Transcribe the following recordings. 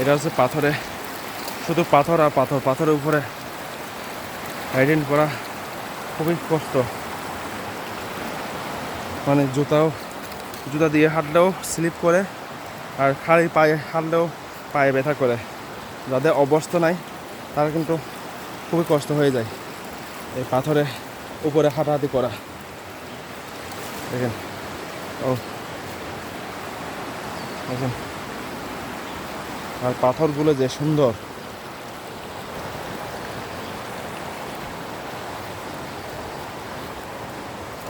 এটা হচ্ছে পাথরে, শুধু পাথর আর পাথর, পাথরের উপরে রাইডিং করা খুবই কষ্ট। মানে জুতাও, জুতা দিয়ে হাঁটলেও স্লিপ করে আর খালি পায়ে হাঁটলেও পায়ে ব্যথা করে। যাদের অবস্থা নাই, তারা কিন্তু খুবই কষ্ট হয়ে যায় এই পাথরে উপরে হাঁটাহাঁটি করা। দেখেন, ও, দেখেন। আর পাথরগুলো যে সুন্দর।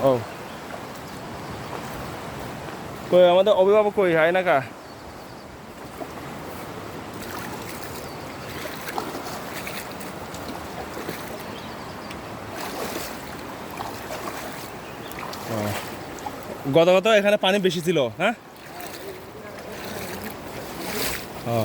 ও। কই, আমাদের অভিভাবক কই? হয় না কা। গত গত এখানে পানি বেশি ছিল হ্যাঁ? ও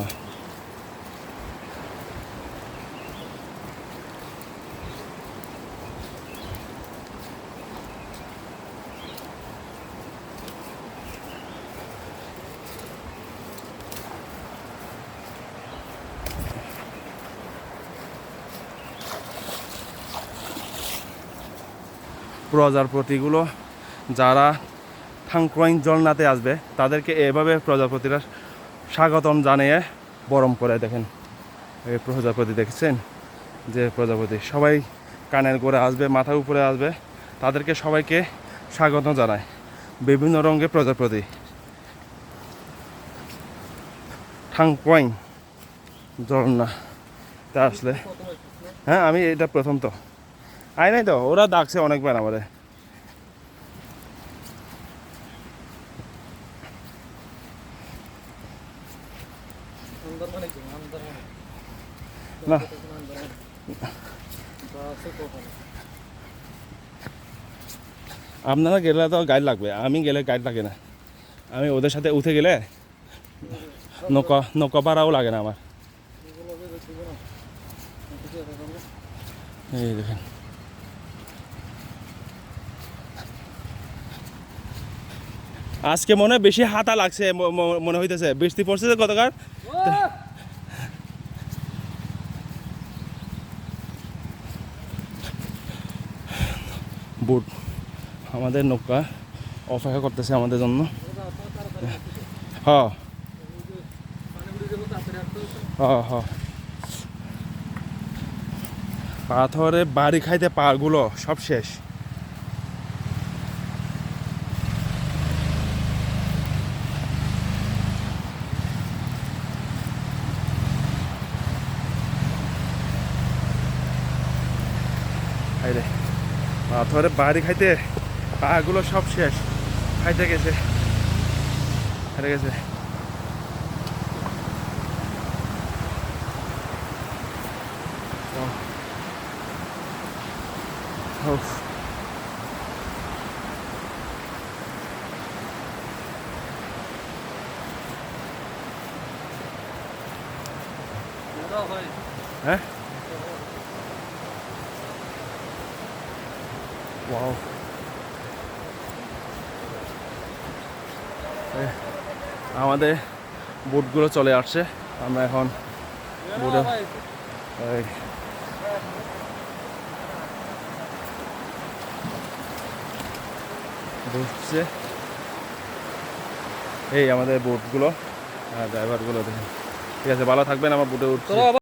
প্রজাপতিগুলো যারা থাংক্রয়িং জলনাতে আসবে তাদেরকে এভাবে প্রজাপতিরা স্বাগতম জানিয়ে বরম করে দেখেন। এই প্রজাপতি দেখছেন? যে প্রজাপতি, সবাই কানের করে আসবে মাথার উপরে আসবে, তাদেরকে সবাইকে স্বাগত জানায় বিভিন্ন রঙের প্রজাপতি। থাংক্রয়িং ঝর্ণা, তা আসলে হ্যাঁ আমি এটা প্রথম তো। আই নাই তো, ওরা ডাকছে অনেকবার আমাদের। না। আপনারা গেলে তো গাইড লাগবে আমি গেলে গাইড লাগে না। আমি ওদের সাথে উঠে গেলে নৌকা নৌকা পাড়াও লাগে না আমার। এই দেখেন। আজকে মনে হয় বেশি হাতা লাগছে মনে হইতেছে। বৃষ্টি পড়ছে গতকাল? বুট আমাদের নৌকা অপেক্ষা করতেছে আমাদের জন্য। হ্যাঁ হ্যাঁ পাথরে বাড়ি খাইতে পাগুলো সব শেষ। হাইরে পাথরে বাড়ি খাইতে পাগুলো সব শেষ। খাইতে গেছে। হেরে গেছে। হ্যাঁ? এ, আমাদের বুটগুলো চলে আসছে। আমরা এখন বুটে এই, ঢুকছে এই আমাদের বুটগুলো। হ্যাঁ ড্রাইভারগুলো দেখেন। ঠিক আছে ভালো থাকবেন আমার বুটে উঠছে।